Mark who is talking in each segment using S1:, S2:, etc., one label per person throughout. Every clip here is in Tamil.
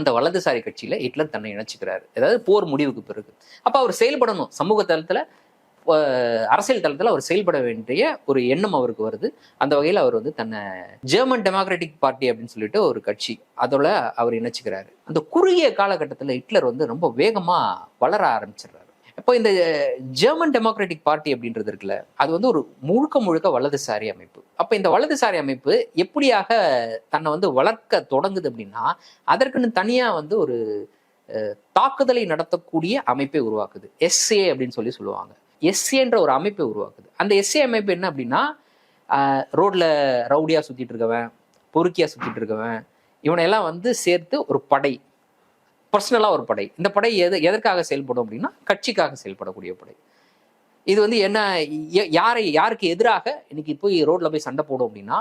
S1: அந்த வலதுசாரி கட்சியில ஹிட்லர் தன்னை இணைச்சுக்கிறாரு. அதாவது போர் முடிவுக்கு பிறகு. அப்ப அவர் செயல்படணும். சமூக தளத்துல அரசியல் தளத்துல அவர் செயல்பட வேண்டிய ஒரு எண்ணம் அவருக்கு வருது. அந்த வகையில் அவர் வந்து தன்னை ஜெர்மன் டெமோக்ராட்டிக் பார்ட்டி அப்படின்னு சொல்லிட்டு ஒரு கட்சி அதோட அவர் இணைச்சுக்கிறாரு. அந்த குறுகிய காலகட்டத்தில் ஹிட்லர் வந்து ரொம்ப வேகமா வளர ஆரம்பிச்சிடுறாரு. இப்போ இந்த ஜெர்மன் டெமோக்ராட்டிக் பார்ட்டி அப்படின்றது இருக்குல்ல அது வந்து ஒரு முழுக்க முழுக்க வலதுசாரி அமைப்பு. அப்போ இந்த வலதுசாரி அமைப்பு எப்படியாக தன்னை வந்து வளர்க்க தொடங்குது அப்படின்னா அதற்குன்னு தனியாக வந்து ஒரு தாக்குதலை நடத்தக்கூடிய அமைப்பை உருவாக்குது. எஸ்ஏ அப்படின்னு சொல்லி சொல்லுவாங்க. எஸ்ஏன்ற ஒரு அமைப்பை உருவாக்குது. அந்த எஸ்ஏ அமைப்பு என்ன அப்படின்னா ரோட்ல ரவுடியா சுத்திட்டு இருக்கவன் பொறுக்கியா சுத்திட்டு இருக்கவன் இவனையெல்லாம் வந்து சேர்த்து ஒரு படை. பர்சனலாக ஒரு படை. இந்த படை எது எதற்காக செயல்படும் அப்படின்னா கட்சிக்காக செயல்படக்கூடிய படை. இது வந்து என்ன யாரை யாருக்கு எதிராக இன்னைக்கு போய் ரோட்ல போய் சண்டை போடும் அப்படின்னா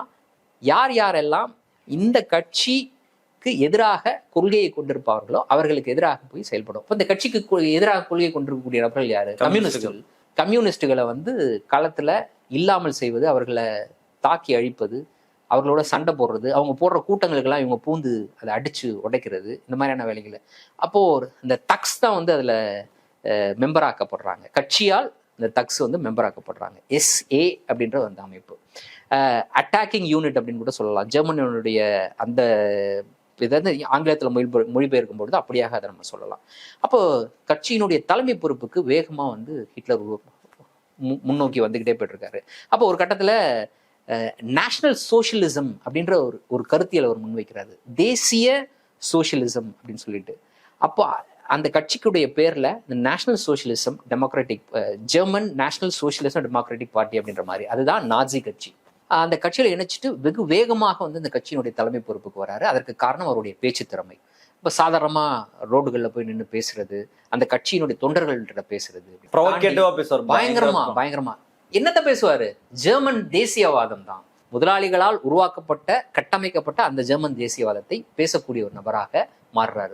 S1: யார் யாரெல்லாம் இந்த கட்சிக்கு எதிராக கொள்கையை கொண்டிருப்பார்களோ அவர்களுக்கு எதிராக போய் செயல்படும். இப்போ இந்த கட்சிக்கு எதிராக கொள்கை கொண்டிருக்கக்கூடிய நபர்கள் யாரு? கம்யூனிஸ்டுகள். கம்யூனிஸ்டுகளை வந்து களத்துல இல்லாமல் செய்வது அவர்களை தாக்கி அழிப்பது அவர்களோட சண்டை போடுறது அவங்க போடுற கூட்டங்களுக்கெல்லாம் இவங்க பூந்து அதை அடித்து உடைக்கிறது இந்த மாதிரியான வேலைகளை. அப்போது ஒரு- இந்த தக்ஸ் தான் வந்து அதில் மெம்பர் ஆக்கப்படுறாங்க கட்சியால் இந்த தக்ஸ் வந்து மெம்பராக்கப்படுறாங்க. எஸ்ஏ அப்படின்ற அந்த அமைப்பு. அட்டாக்கிங் யூனிட் அப்படின்னு கூட சொல்லலாம். ஜெர்மனியுடைய அந்த இதை வந்து ஆங்கிலத்தில் மொழி மொழிபெயர்க்கும் பொழுது அப்படியாக அதை நம்ம சொல்லலாம். அப்போ கட்சியினுடைய தலைமை பொறுப்புக்கு வேகமாக வந்து ஹிட்லர் முன்னோக்கி வந்துக்கிட்டே போயிட்டுருக்காரு. அப்போ ஒரு கட்டத்தில் நேஷனல் சோஷியலிசம் அப்படின்ற ஒரு ஒரு கருத்தியல் அவர் முன்வைக்கிறாரு. தேசிய சோஷியலிசம் அப்படின்னு சொல்லிட்டு. அப்போ அந்த கட்சிக்குடைய பேர்ல இந்த national socialism democratic German national socialism democratic party அப்படின்ற மாதிரி. அதுதான் நாஜி கட்சி. அந்த கட்சியில இணைச்சிட்டு வெகு வேகமாக வந்து இந்த கட்சியினுடைய தலைமை பொறுப்புக்கு வராரு. அதற்கு காரணம் அவருடைய பேச்சு திறமை. இப்போ சாதாரணமா ரோடுகளில் போய் நின்று பேசுறது அந்த கட்சியினுடைய தொண்டர்கள்ட்ட பேசுறது. பயங்கரமா. பயங்கரமா. என்னத்த பேசுவாரு? ஜெர்மன் தேசியவாதம் தான் முதலாளிகளால் உருவாக்கப்பட்ட கட்டமைக்கப்பட்ட அந்த ஜெர்மன் தேசியவாதத்தை பேசக்கூடிய ஒரு நபராக மாறுறாரு.